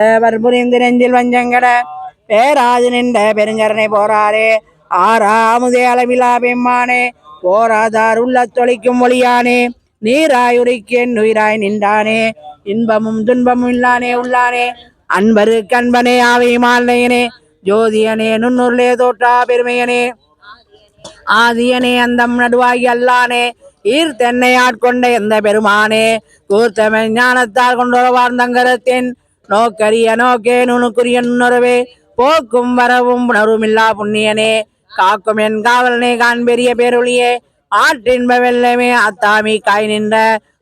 தேவர் வஞ்சங்கட பேராது நின்ற பெருங்கரனை போராரே. ஆறாமுதே அளவிலா பெம்மானே போராதார் உள்ள தொலைக்கும் மொழியானே நீராயுரிக்கேன் உயிராய் நின்றானே. இன்பமும் துன்பமும் இல்லானே உள்ளானே. அன்பரு கண்பனே ஆவை மாலையனே ஜோதியனே நுண்ணுருளே தோற்றா பெருமையனே. ஆதியனே அந்தம் நடுவாகி அல்லானே. ஈர் தென்னை ஆட்கொண்ட எந்த பெருமானே. கூர்த்தமை ஞானத்தால் கொண்டுள்ள வாழ்ந்தங்கரத்தின் நோக்கரிய நோக்கே நுணுக்குரிய நுணர்வே போக்கும் வரவும் உணர்வுமில்லா புண்ணியனே. காக்கும் என் காவலனே காண்பெரிய பேரொழியே. ஆற்றின்ப வெள்ளமே அத்தாமி காய் நின்ற.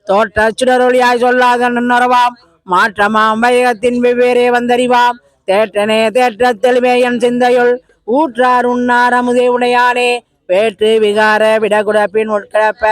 தோற்ற சுடரொழியாய் சொல்லாத நுண்ணறவாம். மாற்றமாம் வைகத்தின் வெவ்வேறே வந்தறிவாம். தேற்றனே தேற்ற தெளிவே என் சிந்தையுள். ஊற்றார் உண்ணார் அமுதே உடையானே. வேற்று விகார விடகுடப்பின் உட்கிழப்ப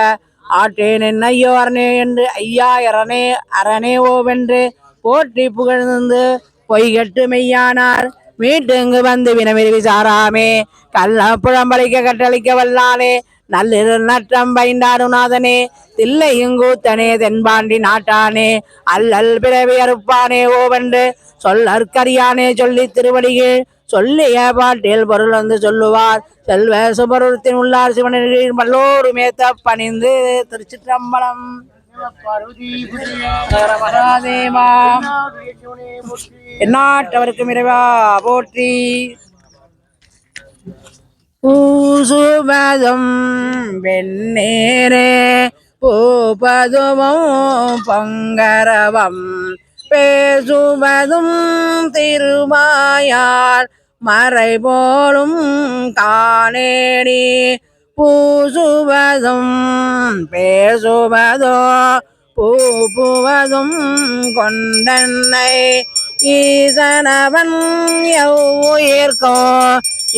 ஆற்றேன் என் ஐயோ அரணே என்று ஐயா அரணே அரணே ஓவென்று. போற்றி புகழ்ந்து பொய்கட்டு மெய்யானார். மீட்டுங்கு வந்து வினவிருவி விசாராமே. கல்ல புழம்பளிக்க கட்டளிக்க வல்லானே நல்லிரு நற்றம் பைண்டாருநாதனே தில்லையுங்கூத்தனே தென்பாண்டி நாட்டானே. அல்லல் பிறவி அறுப்பானே ஓவென்று சொல்லற்கரியானே சொல்லி திருவடிகள். சொல்லிய பாட்டில் பொருள் வந்து சொல்லுவார். செல்வ சுபருத்தின் உள்ளார் சிவனின் பல்லோரு மேத்த பணிந்து திருச்சிற்றம்பலம். எந்நாட்டவருக்கும் இறைவா போற்றி. பூசுபதும் வெண்ணேரே பூபதுமும் பொங்கரவம். பேசுவதும் திருமாயார் மறை போலும் காணேடி பூசுவதும் பேசுவதோ பூப்புவதும் கொண்டன்னை ஈசனவன் எவ்வுயிர்க்கோ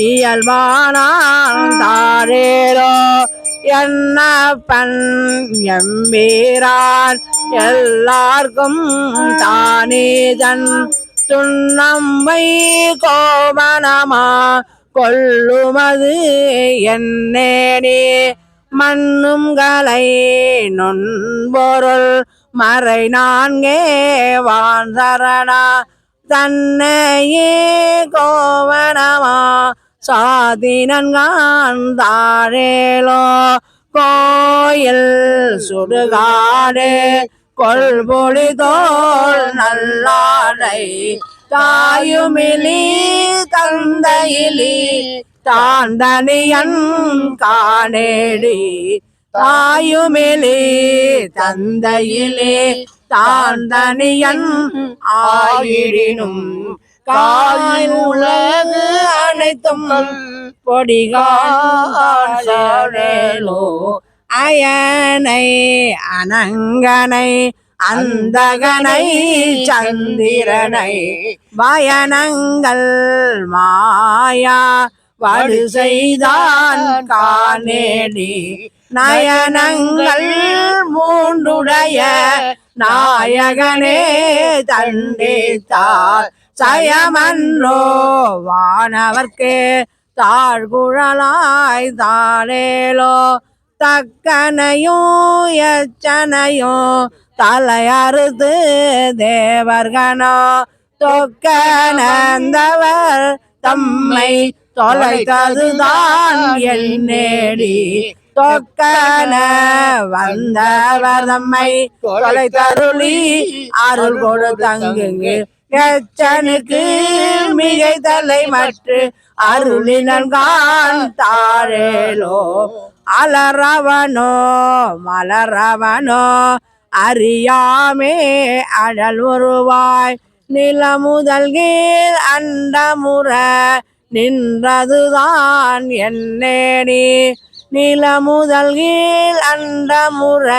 இயல்பானான் தாரேரோ என்னப்பன் எம்பீரான் எல்லார்க்கும் தானேதன் துண்ணம்பை கோபனமா கொள்ளுமது என்னேனே. மண்ணும் கலை நொன்பொருள் மறை நான்கே வான் சரணா தன்னையே கோவனமா சாதினன்காந்தாழேலோ கோயில் சுடுகாடு கொள்பொழி தோல் நல்லாடை தாயுமிலி தந்தையிலி தாந்தனியன் காணேடி. தாயுமிலே தந்தையிலே தாந்தனியன் ஆயிடினும் காயுலகு அனைத்தும் பொடிகாலோ அயனை அனங்கனை அந்தகனை சந்திரனை பயணங்கள் மாயா வடு செய்தான் காணேடி. நயனங்கள் மூண்டுடைய நாயகனே தண்டித்தார் சயமன்றோ வானவர்க்கு தாழ்குழலாய் தாளேலோ தக்கனையோ எச்சனையோ தலையறுத்து தேவர்கனோ தொக்க நந்தவர் தம்மை தொலைத்ததுதான் என் நேடி. தொக்கன வந்தவர் தம்மை தொலைத்தருளி அருள் கொடு தங்குங்கு. எச்சனுக்கு மிகை தலை மற்ற அருளினன்கான் தாழேலோ. அலரவனோ மலரவனோ அறியாமே அழல் உருவாய். நிலமுதல் கீழ் அண்டமுற நின்றதுதான் என்னேடி நிலமுதல் கீழ் அண்டமுற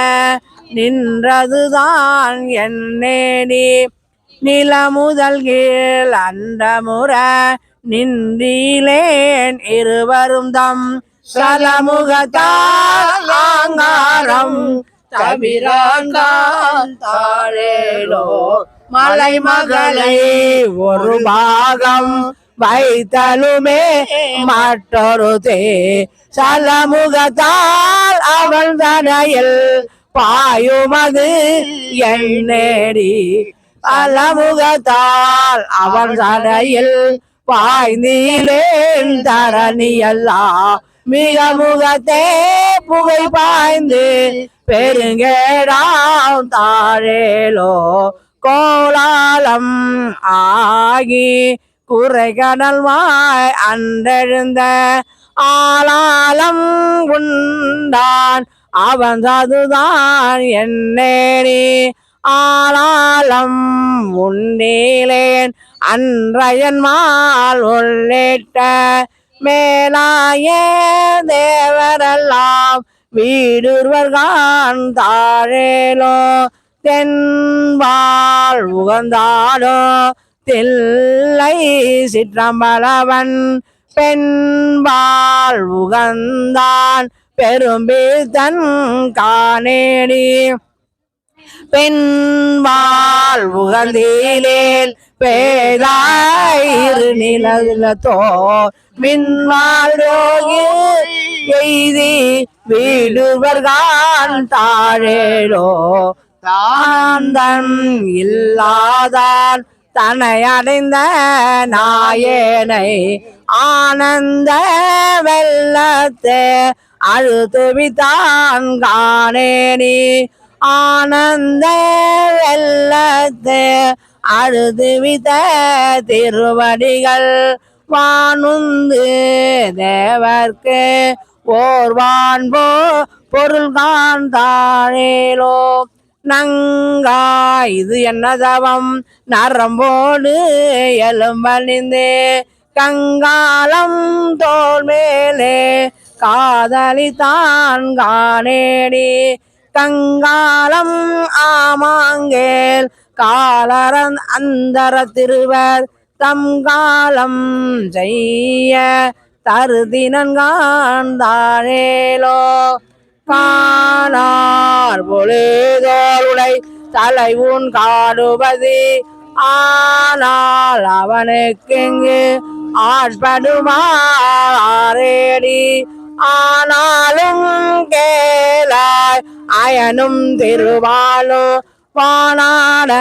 நின்றதுதான் என்னேடி நிலமுதல் கீழ் அண்டமுற நின்றீலேன் இருவரும் தம் சலமுகத்தால் ஆங்காரம். தவிராங்கான் தாழேலோ மலை மகளை ஒரு பாகம் வைத்தலுமே மற்றொரு தே சலமுகத்தால் அவள் தனையில் பாயுமது எண்ணேடி அலமுகத்தால் அவன் சடையில் பாய்ந்தீலேன் தரணியல்லா. மிக முகத்தே புகை பாய்ந்து பெருங்கேடாம் தாழேலோ கோலாலம் ஆகி குறைகடல் வாய் அன்றெழுந்த ஆளாலம் உண்டான். அவன் சதுதான் என்னேரி ஆளாலம் உன்னேலேன் அன்றையன் மால் உள்ளிட்ட மேலாய தேவரெல்லாம் வீடுவர்கான் தாழேலோ தென்பால் உகந்தாலோ தில்லை சிற்றம்பலவன் பெண்பால் உகந்தான் பெரும்பித்தன் காணேடி. பெண்பால் உகந்தீலேல் பேதாயிரு நிலத்தோ மின்வாள் யோகி எய்தி வீடுவர்கான் தாழேலோ. தாந்தன் இல்லாதான் தன்னை அடைந்த நாயனை ஆனந்த வெள்ளத்தே அழுத்துவித்தான் காணேனி. ஆனந்த வெள்ளத்தே அழுதுவித்த திருவடிகள் வானுந்து தேவர்க்கு ஓர்வான்போ பொருள்கான் தாழேலோ நங்கா இது என்ன தவம் நரம்போடு எலும்பணிந்தே கங்காலம் தோல் மேலே காதலி தான் காணேடி. கங்காலம் ஆமாங்கேல் காலரன் அந்தர திருவர் தம் காலம் செய்ய தருதினன்காண்தாழேலோ காணார் பொழுதோருடை தலை உன் காடுபதி ஆனால் அவனுக்கு அவனுக்கெங்கு ஆட்படுமாறேடி. ஆனாலும் கேளாய் அயனும் திருவாலும் வானாட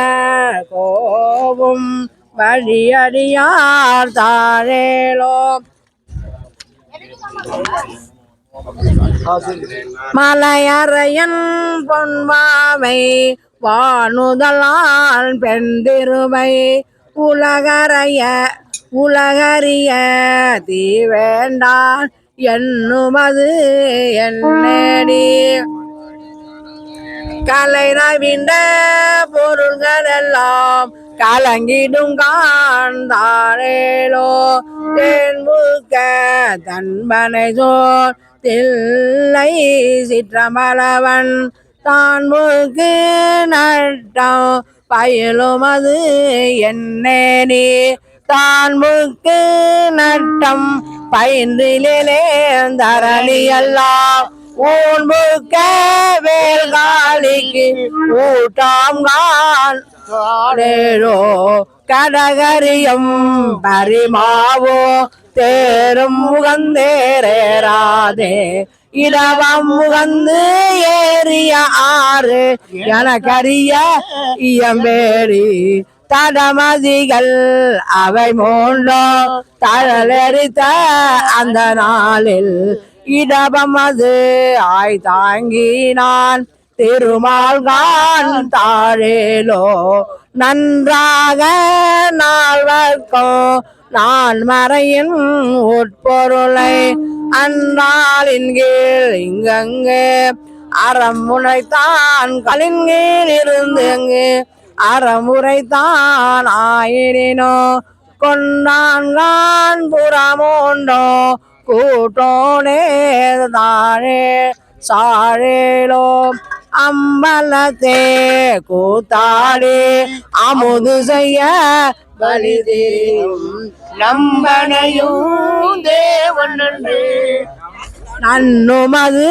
கோவும் வழியடியார் தாழேலோ மலையறையன் பொன்மாவை வானுதலால் பெண் திருவை உலகறைய உலகறிய தீ வேண்டான் என்னுமது என்னடி? கலை நவிண்ட பொருள்கள் எல்லாம் கலங்கிடும் காண்தாரேலோ. தென்புக்க தன்பனை சோர் தில்லை சிற்றமலவன் தான்முக்கு நட்டம் பயிலும் அது என்னேனி தான் முக்கு நட்டம் பயின்றிலே தரணி எல்லாம் ஊன்புக்க வேல்காலிக்கு ஊட்டாம் கான் காடேரோ கடகரியம் பரிமாவோ தேரும் முகந்தேரேராதே இடவம் முகந்து ஏறிய ஆறு எனக்கரிய இயம்பேரி தடமதிகள் அவை மூன்றோ தழலெறித்த அந்த நாளில் இடபமது ஆய் தாங்கினான். திருமால்கான் தாழேலோ நன்றாக நால்வர்க்கும் நான் மறையின் உட்பொருளை அந்நாளின் கீழ் இங்கங்கு அறமுனைத்தான் கலின் கீழ் இருந்து அறமுறைத்தான் ஆயினோ. கொண்டான் புறமோண்டோ. கூட்டோனே தாழே சாழேலோ. அம்பலத்தே கூத்தாடி அமுது செய்ய பலிதேயும் நம்பனையும் தேவன் நன்று நன்னுமது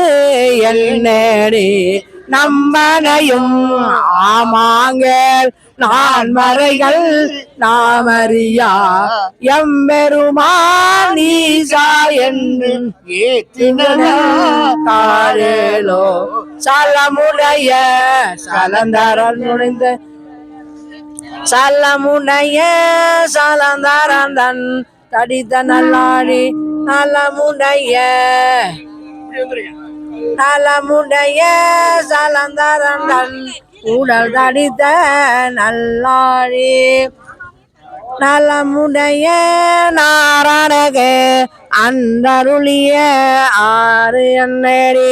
என்னடி நம்மனையும் ஆமாங்க நான் மறைகள் நாமறியா. எம்பெருமான் ஈசா என்று ஏத்தினோ சலமுடைய சலந்தரன் நுழைந்த சல்லமுடைய சலந்தாரந்தன் தடித்த நல்லாடி நலமுடைய நலமுடைய சலந்தாரந்தன் உடல் தடித்த நல்லாழி நலமுடைய நாரணகு அந்தருளிய ஆறு அன்னேடி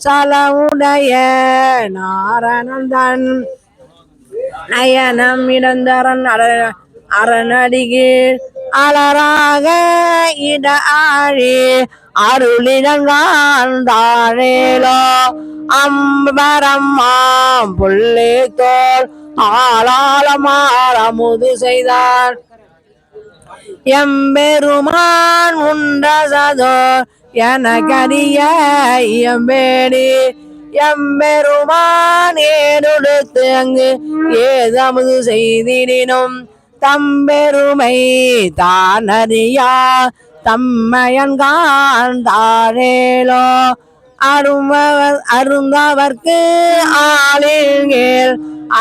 சலமுடைய நாரணந்தன் நயனம் இடந்தரன் அர- அரணடிகீழ் அலராக இட ஆழி அருளிடங்காண்டேலோ அம்பரம்மாம் புள்ளி தோல் ஆளாளமாறமுது செய்தார். எம்பெருமான் உண்டசதோ என கரிய எம்பேடி எம்பெருமான் ஏடுத்து அங்கு ஏதமுது செய்திடினும் தம்பெருமை தானறியா தம்மையன் காண்டாரேலோ அருமவர் அருந்தவர்க்கு ஆளில்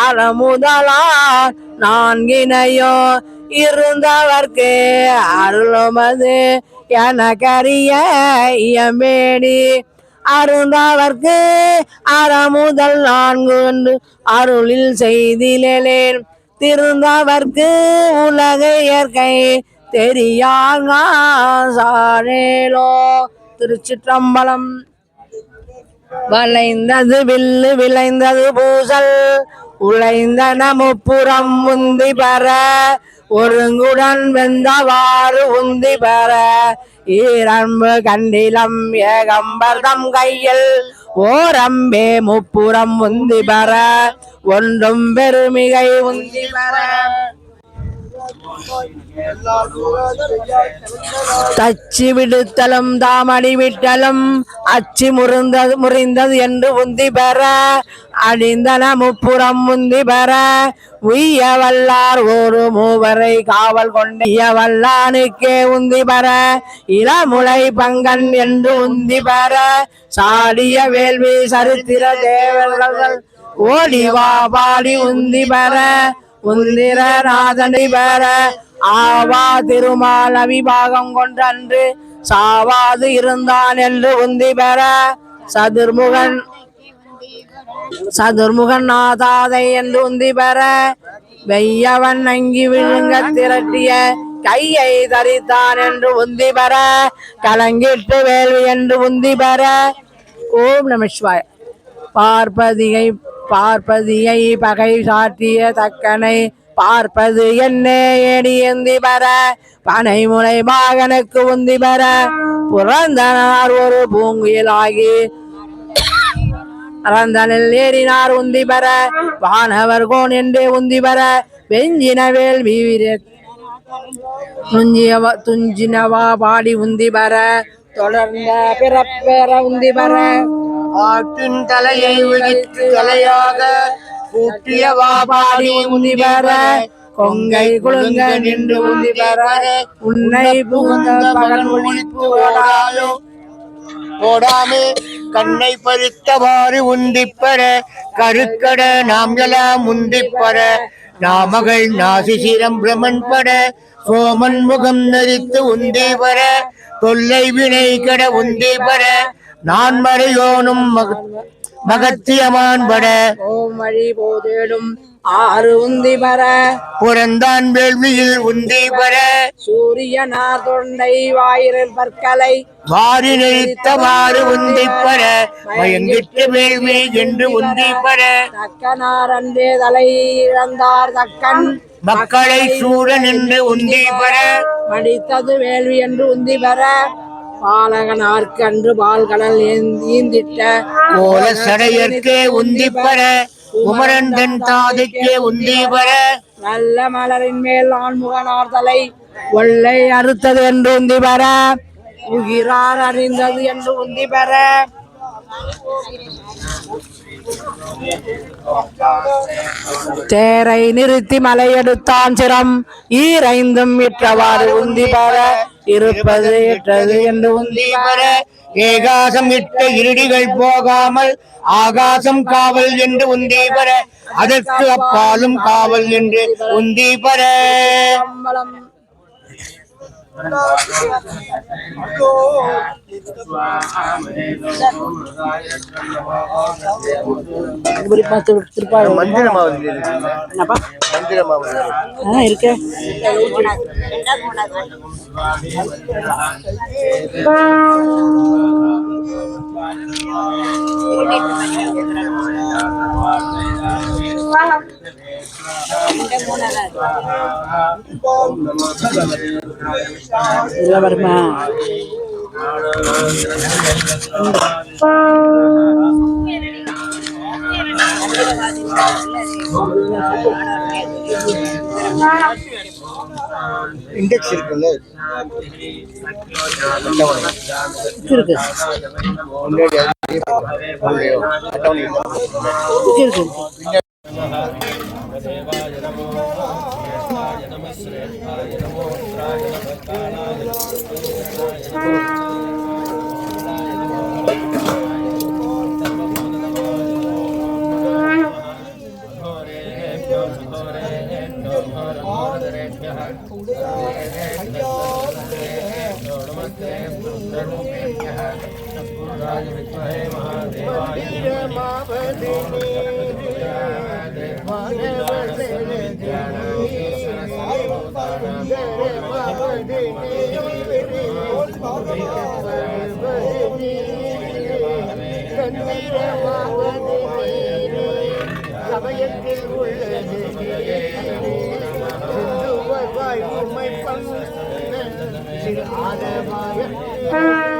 அறமுதலார் நான்கினையோ. இருந்தவர்க்கு அருளுமது எனக்கரிய இயமேடி அருந்தவர்க்கு அறமுதல் நான்கு அருளில் செய்திலேன். திருந்தவர்க்கு உலக இயற்கை தெரியாங்கோ திருச்சிற்றம்பலம் வளைந்தது வில்லு விளைந்தது பூசல் உழைந்தன முப்புறம் உந்தி பெற ஒருங்குடன் வெந்தவாறு உந்தி பெற. ஈரம்பு கண்டிலம் ஏகம்பர்தம் கையில் ஓரம்பே முப்புறம் உந்தி பெற. ஒன்றும் பெருமிகை உந்தி தச்சு விடுத்தலும் தாமடி விட்டலும் அச்சு முறிந்தது முறிந்தது என்று உந்தி பெற. அடிந்தன முப்புறம் உந்தி பெற. உய்ய வல்லார் ஒரு மூவரை காவல் கொண்டிய வல்லானுக்கே உந்தி பெற. இளமுலை பங்கன் என்று உந்தி பெற. சாடிய வேள்வி சரித்திர தேவர்கள் ஓடி வா பாடி உந்தி பெற உந்திர நாதனை பெற. ஆவா திருமால் அவிபாகம் கொண்டன்று சாவாது இருந்தான் என்று உந்தி பெற. சதுர்முகன் சதுர்முகன் நாதாதை என்று உந்தி பெற. வெய்யவன் அங்கி விழுங்க திரட்டிய கையை தரித்தான் என்று உந்தி பெற. கலங்கிட்டு வேள்வி என்று உந்தி பெற. ஓம் நம சிவாய. பார்ப்பதியை பார்ப்பதியை பகை சாற்றிய தக்கனை பார்ப்பது என்ன ஏடி எந்தி பெற பனை முனை மாகனுக்கு உந்தி பெற. புறந்தனார் ஒரு பூங்குயிலாகி அறந்தனில் ஏறினார் உந்தி பெற வானவர் கோன் என்று உந்தி பெற. வெஞ்சினவேல் வீர துஞ்சினவா பாடி உந்தி பெற தொடர்ந்த பிறப்பெற உந்தி பெற. ஆட்டின் தலையை உதித்து தலையாக கூட்டிய வாபாடி உந்திபர கொங்கை குழுங்க நின்று உந்திபர உன்னை புகுந்த மகன் ஒழிப்பு ஓடாலோ ஓடாமே கண்ணை பறித்தவாறு உந்திப்பர கருக்கட நாம் எல்லாம் உந்திப்பர நாமகள் நாசிசிரம் பிரமன் பட சோமன் முகம் நரித்து உந்தி வர தொல்லை வினை கட உந்தி வர நான் மறையோனும் மக- மகத்தியமான் பட ஓம் வழி போதேடும் ஆறு உந்தி பெற புறந்தான் வேள்வியில் உந்தி பர. சூரியனார் தொண்டை வாயிரில் பற்களை வாரி நெறித்தவாறு உந்திப்பர மயங்கிட்டு வேள்வி என்று உந்திப்பர தக்கனார் அன்றே தலை இழந்தார் தக்கன். மக்களை சூழ நின்று உந்தி பெற மடித்தது வேள்வி என்று உந்தி பெற பாலகனார்க்கு அன்று பால் கடல் ஏந்தி- ஈந்திட்ட கோல சடையர்க்கே உந்தி பெற குமரன் தன் தாதைக்கே உந்தி பெற நல்ல மலரின் மேல் ஆண்முகனார் தலை ஒல்லை அறுத்தது என்று உந்தி பெற உகிரார் அறிந்தது என்று உந்தி பெற தேரை நிறுத்தி மலையெடுத்தான் சிரம் ஈரைந்தும் விற்றவாறு உந்தி பெற இருப்பது ஏற்றது என்று உந்தி வர ஏகாசம் இட்ட இருடிகள் போகாமல் ஆகாசம் காவல் என்று உந்தி வர அதற்கு அப்பாலும் காவல் என்று உந்தி பெற மந்திரமாவது மந்திரமாவது ஆ இருக்கு. இதெல்லாம் வருமா இண்டெக்ஸ் இருக்குல்ல இருக்கு. முன்னாடி அதுலயே போடுறியோ? அட்டவணை இருக்கா? இருக்கு இருக்கு சமயத்தில் உள்ளது வருவாய் உண்மை பங்கு ஆதமாய பறவையினியது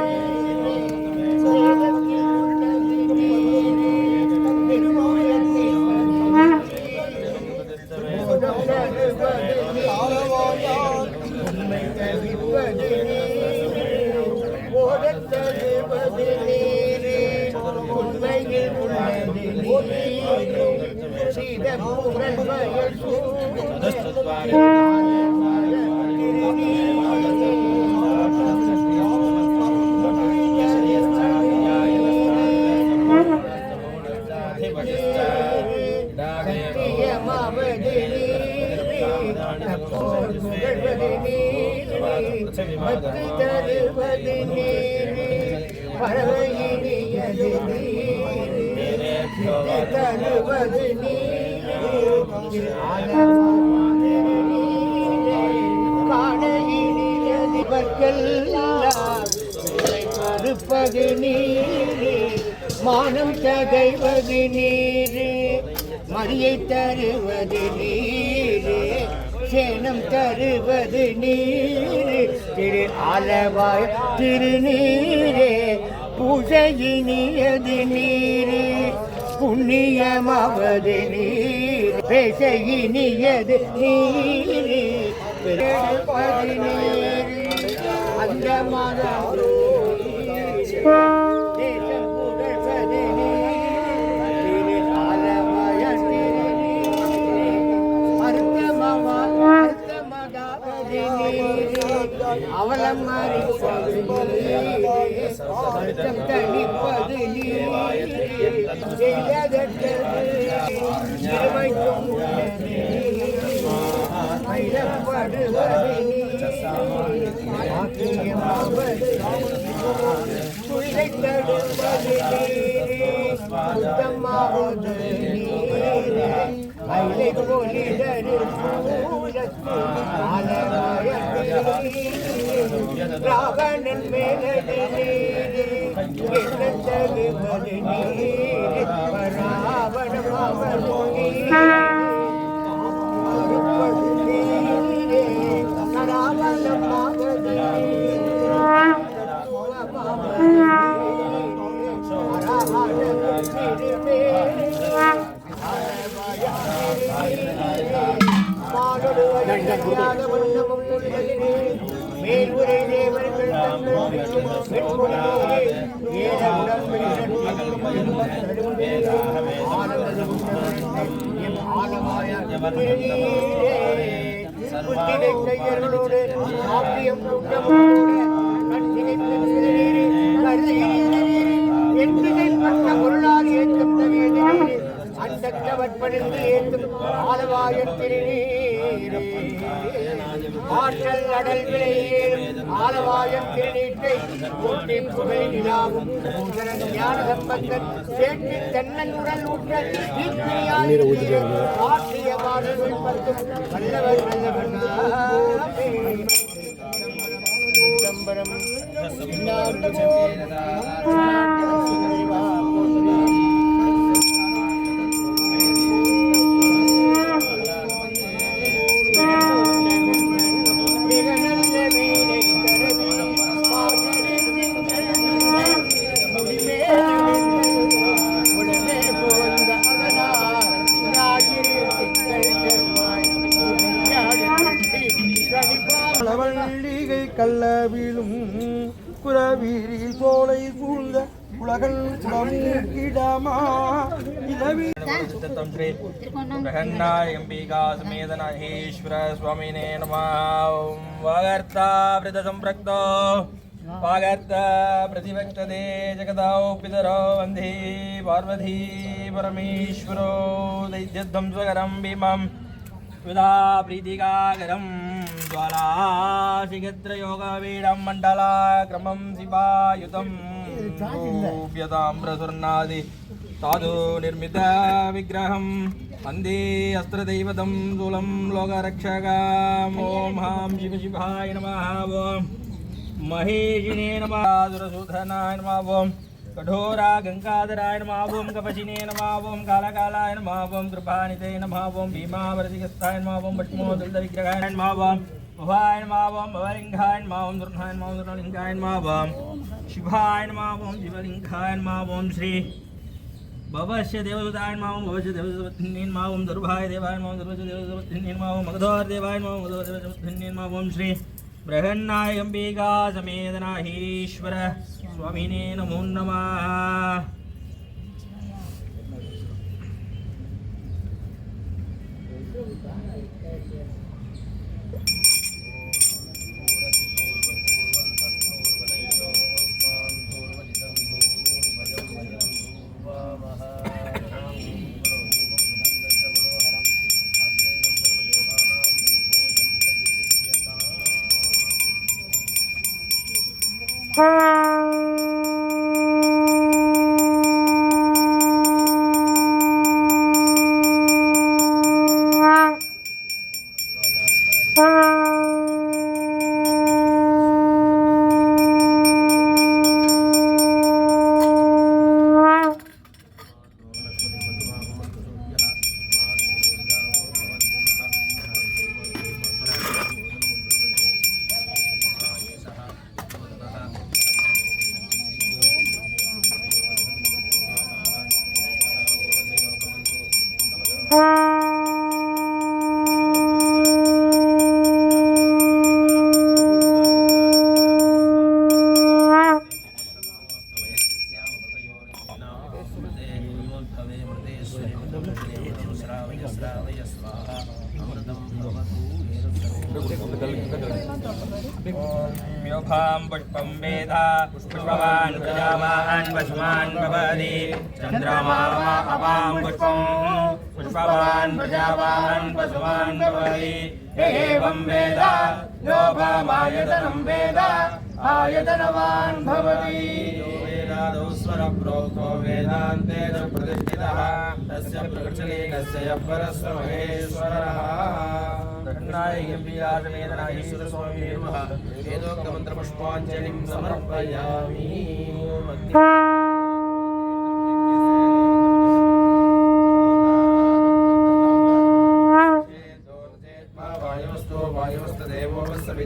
மரியை தருவது நீரே சேனம் தருவது நீரே. திரு ஆலவாய் திருநீரே பூஜையினியது நீரே. புண்ணியமாவது நீர் பேசையினியது நீரே. நீர் அந்த மதம் அவலம் மறிப்பது நீர் வருத்தம் தணிப்பது நீர் செய்ததற்கு மயிலை ராவணன் மேலது நீர் என்ன தருவது நீர் ராவணம் அவர் நீர் மேல்முறை தேவர்கள் புத்திரை சாத்தியம் கூட்டமோடு பொருளால் ஏற்றும் தவியதே அண்டத்தவற்பணிந்து ஏற்றும் ஆலவாயத்திலே ஆற்றல் அடல் விளையேறும் ஆலவாயம் திருநீட்டை கூட்டி புகை நிலாவும் ஞான சம்பந்தன் தென்னன் உடல் ஊற்ற ஆற்றிய பாடல்கள் பத்தும் வல்லவர் சிதம்பரம் बृहन्नायम्बिका समेतनाहेश्वर स्वामिने नमः ॐ वागर्ता वृतसम्पृक्तो वागर्ता प्रतिवक्तते जगदौ पितरो वन्दे पार्वती परमेश्वरो दैत्यध्वंसकरं भीमं विदा प्रीतिकाकरं ज्वालाशिखत्रयोगवीडं मण्डलाक्रमं शिवायुतं रूप्यताम्रसुर्णादि తాదు నిర్మిత విగ్రహం అంది అస్త్రదైవతం స్థూలం లోకరక్షగా ఓం హాం శివ శివాయ నమ ఓం మహేషినే నమ దురసూధనాయ నమ ఓం కఠోరా గంగాధరాయ నమావం కపశినే నమావం కాళకాలాయ నమావం కృపానితే నమావం భీమావరసిగస్థాయ నమావం భట్మోదుల విగ్రహాయ నమావం భవాయ నమావం భవలింగాయ నమావం దుర్హాయ నమావం దుర్లింగాయ నమావం శివాయ నమావం శివలింగాయ నమావం శ్రీ ॐ दुर्लिङ्गाय नमः ॐ शिवाय नमः ॐ शिवलिङ्गाय नमः ॐ श्री भवस्य देवदूताय मां भवस्य देवदूतपत्नीन् मां दुर्भाय देवाय मां दुर्वस्य देवदूतपत्नीन् मां मगधोर देवाय मां मगधोर देवदूतपत्नीन् मां ॐ श्री बृहन्नाय अम्बिका समेतनाहीश्वर स्वामिने नमो नमः एवं वेद योभामायतनं वेद आयतनवान् भवति वेदादौ स्वरप्रोक्तो वेदान्ते च प्रतिष्ठितः तस्य प्रकृतिलीनस्य यः परस्य महेश्वरः स्वामी नमः वेदोक्तमन्त्रपुष्पाञ्जलिं समर्पयामि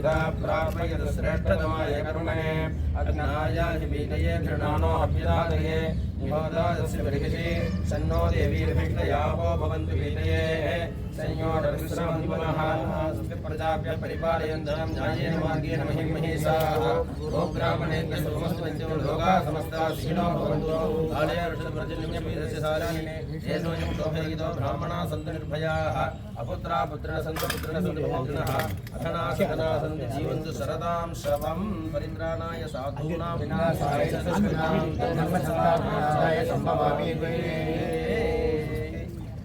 वायुस्तदेवो सविता प्रापयत श्रेष्ठतमाय करुणे अग्नाय हिमीलये घृणानो अभ्युदादये निहोदादस्य बर्हिषि सन्नो देवीर्भिष्टयावो भवन्तु संयोगविश्रमं पुनः स्वस्ति प्रजाभ्यः परिपालयन्तरं न्यायेन मार्गेण महिं महेशाः। गोब्राह्मणेभ्य सोमस्वन्त्यो लोकाः समस्ताः क्षीणो भवन्तु। आलयवृक्षप्रजन्यपीदस्यसारायणे येनोऽयं शोभयितो ब्राह्मणाः सन्तु निर्भयाः। अपुत्रा पुत्रिण सन्तु पुत्रिण सन्तु भोगिनः अथना सदना सन्तु जीवन्तु शरदां शवं। परित्राणाय साधूनां। विनाशाय सम्भवामि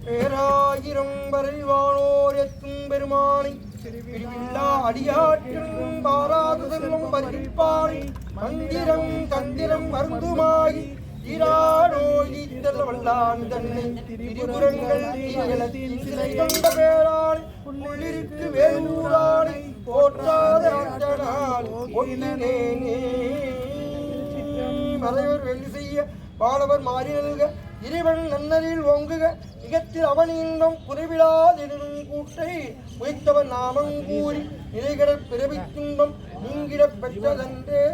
பேராயிரம் வரைவானோர் எத்தும் பெருமானை. பிரிவில்லா அடியாற்றும் பாராத செல்வம் பறிப்பானி. மந்திரம் தந்திரம் மருந்துமாகி ஈரானோய் வல்லான் தன்னை. திரிபுரங்கள் தீயலத்தில் சிலை கொண்ட உள்ளிருக்கு போற்றாத ஒன்றினேனே மறைவர் வெள்ளி செய்ய பாலவர் மாறி நல்க. இறைவன் நன்னரில் ஓங்குக. இகத்தில் அவன் இன்னும் குறைவிடாதெனும் கூட்டை உய்த்தவன் நாமங்கூறி கூறி நிலைகடற் துன்பம் நீங்கிடப் பெற்றதன்றே.